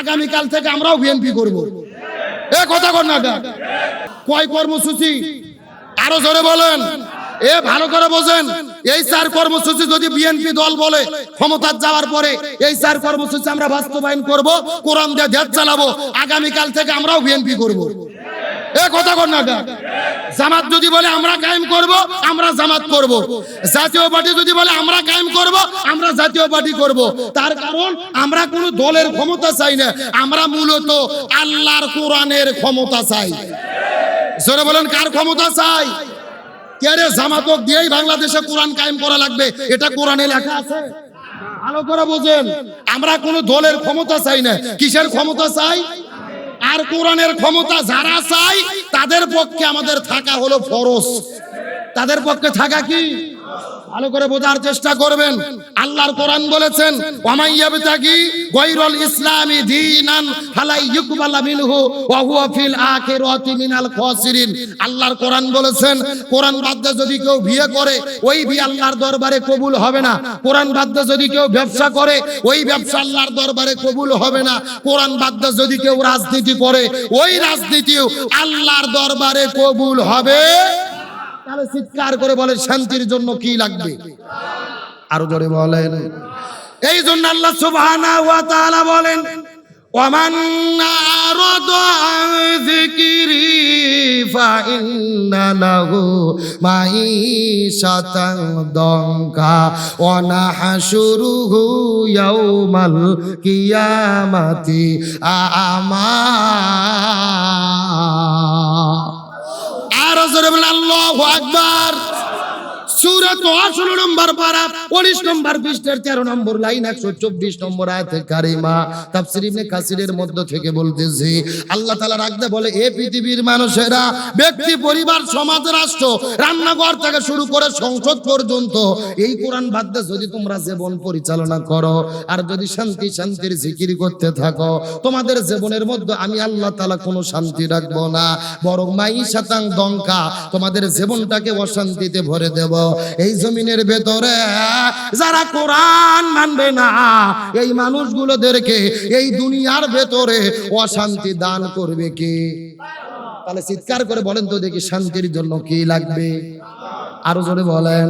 আগামীকাল থেকে আমরাও বিএনপি করব। এ কথা কর না কয় কর্মসূচি? আরও জোরে বলেন। এ ভালো করে বোঝেন। এই চার কর্মসূচি যদি বিএনপি দল বলে ক্ষমতার যাওয়ার পরে, এই চার কর্মসূচি আমরা বাস্তবায়ন করব, কোরআন দিয়ে দেশ চালাবো। আগামীকাল থেকে আমরাও বিএনপি করব। এ কথা কর না জামাত যদি বলে আমরা কায়েম করব, আমরা জামাত করব। জাতীয় পার্টি যদি বলে আমরা কায়েম করব, আমরা জাতীয় পার্টি করব। তার কারণ, আমরা কোনো দলের ক্ষমতা চাই না, আমরা মূলত আল্লাহর কোরআনের ক্ষমতা চাই। জোরে বলেন, কার ক্ষমতা চাই? কে রে জামাতক দিয়েই বাংলাদেশে কোরআন কায়েম করা লাগবে, এটা কোরআনে লেখা আছে। ভালো করে বোঝেন, আমরা কোনো দলের ক্ষমতা চাই না, কিসের ক্ষমতা চাই? আর কোরআনের ক্ষমতা যারা চাই তাদের পক্ষে আমাদের থাকা হলো ফরস তাদের পক্ষে থাকা কি? ভালো করে বোঝার চেষ্টা করবেন। আল্লাহর কোরআন বলেছেন কবুল হবে না। যদি কেউ ব্যবসা করে, ওই ব্যবসা আল্লাহর দরবারে কবুল হবে না। যদি কেউ রাজনীতি করে, ওই রাজনীতিও আল্লাহর দরবারে কবুল হবে। তাহলে চিৎকার করে বলে শান্তির জন্য কি লাগবে? আরও জোরে বলেন। এই জন্য আল্লাহ সুবহানাহু ওয়া তাআলা বলেন কিয়ামাতি আমা জোরে বলেন আল্লাহু আকবার। সূরা তোহা 16 নম্বর পারা 19 নম্বর পৃষ্ঠার 13 নম্বর লাইন 124 নম্বর আয়াতে কারিমা। তাফসীর ইবনে কাসিরের মধ্য থেকে বলতেছি, আল্লাহ তাআলা রাখতে বলে, এ পৃথিবীর মানুষেরা, ব্যক্তি, পরিবার, সমাজ, রাষ্ট্র, রান্নাঘর থেকে শুরু করে সংসদ পর্যন্ত, এই কোরআন যদি তোমরা জীবন পরিচালনা করো, আর যদি শান্তি, শান্তির জিকির করতে থাকো, তোমাদের জীবনের মধ্যে আমি আল্লাহ তাআলা কোনো শান্তি রাখব না, বরং মাই শতাং দঙ্কা তোমাদের জীবনটাকে অশান্তিতে ভরে দেব। এই জমিনের ভেতরে যারা কোরআন মানবে না, এই মানুষগুলোদেরকে এই দুনিয়ার ভেতরে অশান্তি দান করবে কে? তাহলে চিৎকার করে বলেন তো দেখি শান্তির জন্য কি লাগবে? আরও জোরে বলেন।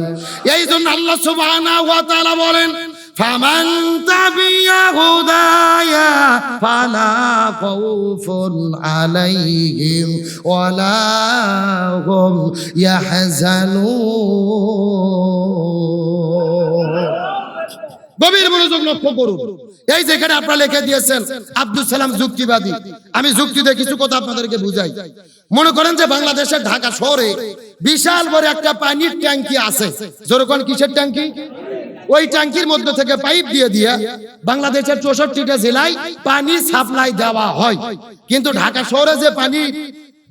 এই জন্য আল্লাহ সুবহানাহু ওয়া তাআলা বলেন ফামান তাবিয়া হুদায়া ফালা খাউফুন আলাইহিম ওয়ালা হুম ইয়াহজানুন। গভীর মনোযোগ লক্ষ্য করুন। এই যেখানে আপনারা লিখে দিয়েছেন আব্দুল সালাম যুক্তিবাদী। আমি যুক্তিতে কিছু কথা আপনাদেরকে বুঝাই। মনে করেন যে বাংলাদেশের ঢাকা শহরে বিশাল বড় একটা পানির ট্যাঙ্কি আছে। যেরকম কিসের ট্যাঙ্কি? ওই ট্যাঙ্কির মধ্যে থেকে পাইপ দিয়ে দিয়ে বাংলাদেশের চৌষট্টিটা জেলায় পানি সাপ্লাই দেওয়া হয়। কিন্তু ঢাকা শহরে যে পানি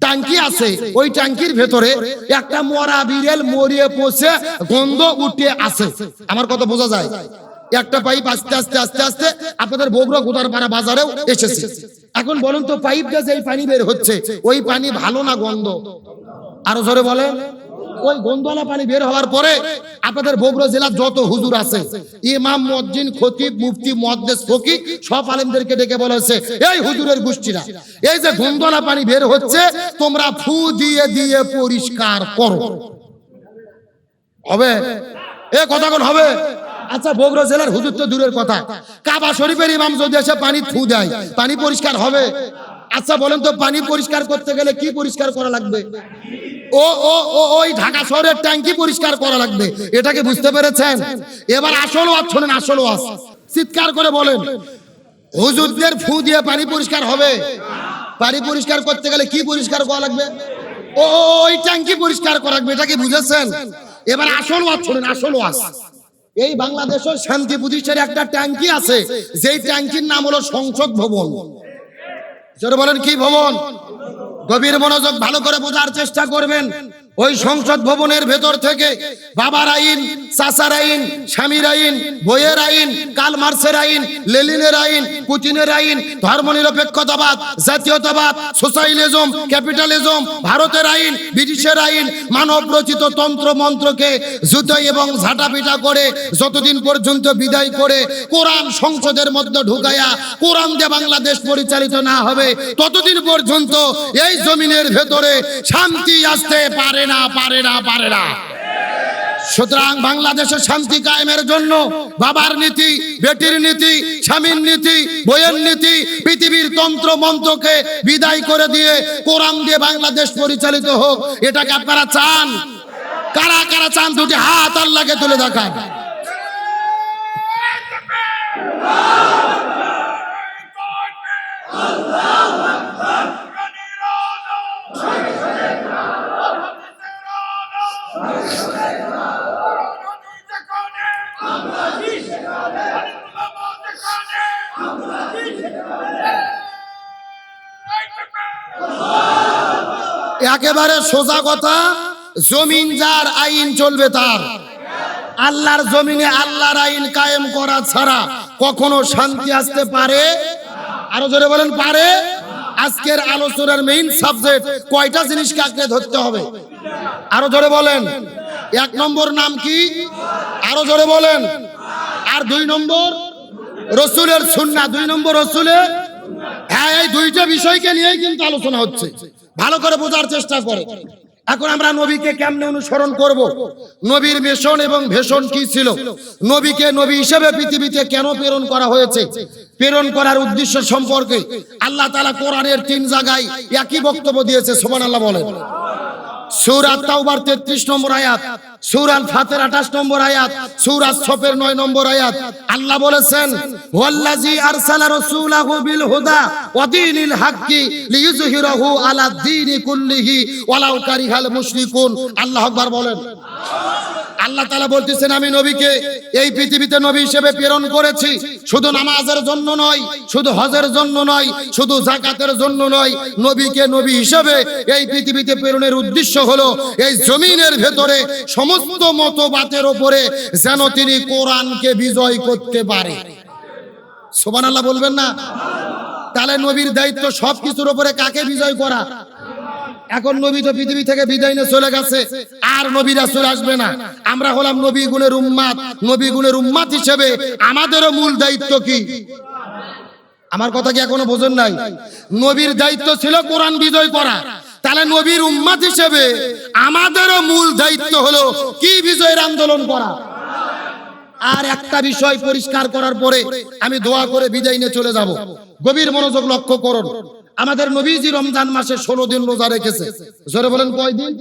ট্যাঙ্কি আছে, ওই ট্যাঙ্কির ভেতরে একটা মরা বিড়েল মরিয়ে পচে গন্ধ উঠে আছে। আমার কথা বোঝা যায়? একটা পাইপ আস্তে আস্তে আস্তে আস্তে আপনাদের বগুড়া গোদারপাড়া বাজারেও এসেছে। এখন বলুন তো, পাইপটা যে পানি বের হচ্ছে, ওই পানি ভালো না গন্ধ? আরও জোরে বলেন। ওই গন্ধওয়ালা পানি বের হওয়ার পরে আপনাদের বগুড়া জেলার যত হুজুর আছে, ইমাম মজ্জিন খতিব, মুফতি, মুহাদ্দিস, ফকিহ, সব আলেমদেরকে ডেকে বলেছে এই হুজুরের গোষ্ঠীরা, এই যে গন্ধওয়ালা পানি বের হচ্ছে, তোমরা ফু দিয়ে দিয়ে পরিষ্কার করো। হবে? এ কথা কোন হবে? আচ্ছা বগুড়া জেলার হুজুর তো দূরের কথা। কাবা শরীফের ইমাম যদি এসে পানি থু দেয়, পানি পরিষ্কার হবে? আচ্ছা বলেন তো, পানি পরিষ্কার করতে গেলে কি পরিষ্কার করা লাগবে? ও ও ও, ওই ঢাকা শহরের ট্যাঙ্কি পরিষ্কার করা লাগবে। এটাকে বুঝতে পেরেছেন? এবার আসল ওয়াজ শোনেন, আসল ওয়াজ। চিৎকার করে বলেন, হুজুরদের ফু দিয়ে পানি পরিষ্কার হবে। পানি পরিষ্কার করতে গেলে কি পরিষ্কার করা লাগবে? ও ওই ট্যাঙ্কি পরিষ্কার করা লাগবে, এটা কি বুঝেছেন? এবার আসল ওয়াজ শোনেন, আসল ওয়াজ। এই বাংলাদেশের শান্তি প্রতিষ্ঠার একটা ট্যাঙ্কি আছে, যেই ট্যাঙ্কির নাম হলো সংসদ ভবন। বলেন, কি ভবন? গভীর মনোযোগ ভালো করে বোঝার চেষ্টা করবেন। ওই সংসদ ভবনের ভেতর থেকে বাবার আইন, চাচার আইন, স্বামীর আইন, বইয়ের আইন, কাল মার্সের আইন লেলিনের আইন, পুতিনের আইন, ধর্মনিরপেক্ষতাবাদ, জাতীয়তাবাদ, সোশ্যালিজম, ক্যাপিটালিজম, ভারতের আইন, ব্রিটিশের আইন, মানব রচিত তন্ত্র মন্ত্রকে জুতোই এবং ঝাঁটাপিটা করে যতদিন পর্যন্ত বিদায় করে কোরআন সংসদের মধ্যে ঢুকাইয়া কোরআন দিয়ে বাংলাদেশ পরিচালিত না হবে, ততদিন পর্যন্ত এই জমিনের ভেতরে শান্তি আসতে পারে না, পারে না পারে না। সুতরাং বাংলাদেশের শান্তি কায়েমের জন্য বাবার নীতি, বেটির নীতি, স্বামীর নীতি, বইয়ের নীতি, পৃথিবীর তন্ত্র মন্ত্রকে বিদায় করে দিয়ে কোরআন দিয়ে বাংলাদেশ পরিচালিত হোক, এটাকে আপনারা চান? কারা কারা চান? দুটি হাত আল্লাহকে তুলে দেখান। একেবারে সোজা কথা, জমিন যার আইন চলবে তার। আল্লাহর জমিনে আল্লাহর আইন কায়েম করা ছাড়া কখনো শান্তি আসতে পারে? আরও জোরে বলেন, পারে? আজকের আলোচনার মেইন সাবজেক্ট কয়টা জিনিসকে আঁকড়ে ধরতে হবে? আরও জোরে বলেন। এক নম্বর নাম কি? আরও জোরে বলেন। আর দুই নম্বর? রসুলের সুন্না দুই নম্বর রসুলের? হ্যাঁ এই দুইটা বিষয়কে নিয়েই কিন্তু আলোচনা হচ্ছে। ভালো করে বোঝার চেষ্টা করে। এখন আমরা নবীকে কেমনে অনুসরণ করব? নবীর মিশন এবং ভেষণ কি ছিল? নবীকে নবী হিসেবে পৃথিবীতে কেন প্রেরণ করা হয়েছে? প্রেরণ করার উদ্দেশ্য সম্পর্কে আল্লাহ তালা কোরআনের তিন জায়গায় একই বক্তব্য দিয়েছে, সুবহানাল্লাহ বলেন। সূরা তাওবার 33 নম্বর আয়াত। সূরা আল ফাতির 28 নম্বর আয়াত সুরাজ ছপের নয় নম্বর আয়াত। আল্লাহ বলেছেন ওয়াল্লাজি আরসালা রাসূলাহু বিল হুদা ওয়া দীনিল হাক্কি লিইয়ুযহিরাহু আলা দীনি কুল্লিহি ওয়ালাউ কারিহাল মুশরিকুন। আল্লাহ আকবার বলেন। আল্লাহ তালা বলতেছেন, আমি নবীকে এই পৃথিবীতে নবী হিসেবে প্রেরণ করেছি। শুধু নামাজের জন্য নয়, শুধু হজের জন্য নয়, শুধু জাকাতের জন্য নয়, নবীকে নবী হিসেবে এই পৃথিবীতে প্রেরণের উদ্দেশ্য হলো এই জমিনের ভেতরে সমস্ত মতবাদের ওপরে যেন তিনি কোরআনকে বিজয় করতে পারে। সোবান আল্লাহ বলবেন না? তাহলে নবীর দায়িত্ব সব কিছুর উপরে কাকে বিজয় করা? এখন নবী তো পৃথিবী থেকে বিদায় নিয়ে চলে গেছে। আর নবীরা চলে আসবে না। আমরা হলাম নবী গুণের উম্মাত নবী গুণের উম্মাত হিসেবে আমাদেরও মূল দায়িত্ব কি? আমার কথা কি এখনও বোঝেন নাই? নবীর দায়িত্ব ছিল কোরআন বিজয় করা। তাহলে নবীর উম্মাত হিসেবে আমাদেরও মূল দায়িত্ব হলো কি বিজয়ের আন্দোলন করা। আর একটা বিষয় পরিষ্কার করার পরে আমি দোয়া করে বিদায় নিয়ে চলে যাব। গভীর মনোযোগ লক্ষ্য করুন। আমাদের নবীজি রমজান মাসে ষোলো দিন রোজা রেখেছে। জোরে বলেন কয়দিন?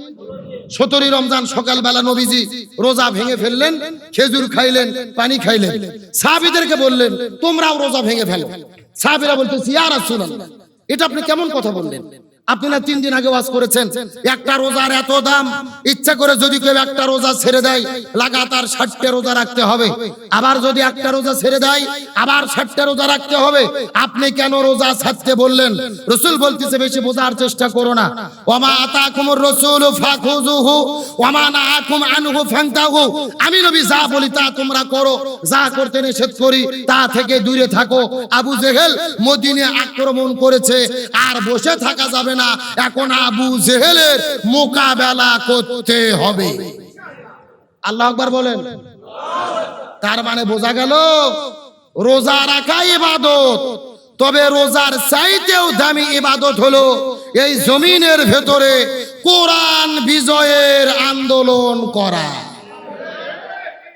সতেরোই রমজান সকালবেলা নবীজি রোজা ভেঙে ফেললেন, খেজুর খাইলেন, পানি খাইলেন। সাহাবিদেরকে বললেন, তোমরাও রোজা ভেঙে ফেলো। সাহাবিরা বলতেছি আর আসুন এটা আপনি কেমন কথা বললেন? আপনারা তিন দিন আগে ওয়াজ করেছেন। একটা রোজার এত দাম, ইচ্ছা করে যদি কেউ একটা রোজা ছেড়ে দেয়, লাগাতার ষাটটা রোজা রাখতে হবে। আবার যদি একটা রোজা ছেড়ে দেয়, আবার ষাটটা রোজা রাখতে হবে। আপনি কেন রোজা ছাড়তে বললেন? রসুল বলতেছে, বেশি বোঝার চেষ্টা করো না। ওমা রসুল ফাখুজুহু ওমা আনহু আমি নবী যা বলি তা তোমরা করো, যা করতে নিষেধ করি, তা থেকে দূরে থাকো। আবু জেহেল মদিনে আক্রমণ করেছে, আর বসে থাকা যাবে না, এখন আবু জেহেলের মোকাবেলা করতে হবে। আল্লাহ আকবার বলেন। তার মানে বোঝা গেল, রোজা রাখা ইবাদত, তবে রোজার চাইতেও দামি ইবাদত হলো এই জমিনের ভেতরে কোরআন বিজয়ের আন্দোলন করা।